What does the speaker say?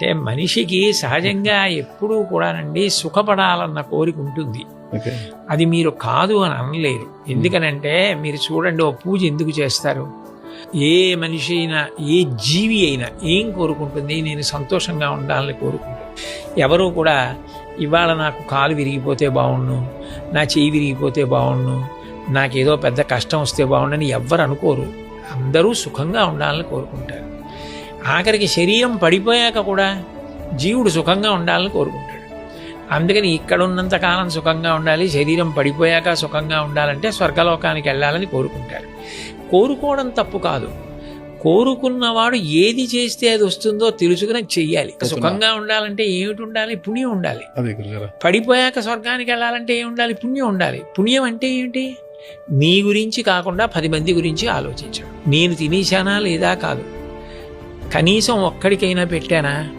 అంటే మనిషికి సహజంగా ఎప్పుడూ కూడానండి సుఖపడాలన్న కోరిక ఉంటుంది. అది మీరు కాదు అని అనలేరు. ఎందుకనంటే మీరు చూడండి ఓ పూజ ఎందుకు చేస్తారు? ఏ మనిషి అయినా ఏ జీవి అయినా ఏం కోరుకుంటుంది? నేను సంతోషంగా ఉండాలని కోరుకుంటుంది. ఎవరు కూడా ఇవాళ నాకు కాలు విరిగిపోతే బాగుండు నా చెయ్యి విరిగిపోతే బాగుండు నాకేదో పెద్ద కష్టం వస్తే బాగుండని ఎవ్వరు అనుకోరు. అందరూ సుఖంగా ఉండాలని కోరుకుంటారు. ఆఖరికి శరీరం పడిపోయాక కూడా జీవుడు సుఖంగా ఉండాలని కోరుకుంటాడు. అందుకని ఇక్కడ ఉన్నంత కాలం సుఖంగా ఉండాలి శరీరం పడిపోయాక సుఖంగా ఉండాలంటే స్వర్గలోకానికి వెళ్ళాలని కోరుకుంటారు కోరుకోవడం తప్పు కాదు. కోరుకున్నవాడు ఏది చేస్తే అది వస్తుందో తెలుసుకుని చెయ్యాలి. సుఖంగా ఉండాలంటే ఏమిటి ఉండాలి? పుణ్యం ఉండాలి. పడిపోయాక స్వర్గానికి వెళ్ళాలంటే ఏమి ఉండాలి? పుణ్యం ఉండాలి. పుణ్యం అంటే ఏంటి నీ గురించి కాకుండా పది మంది గురించి ఆలోచించడం. నేను తినేశానా లేదా కాదు. కనీసం ఒక్కడికైనా పెట్టానా?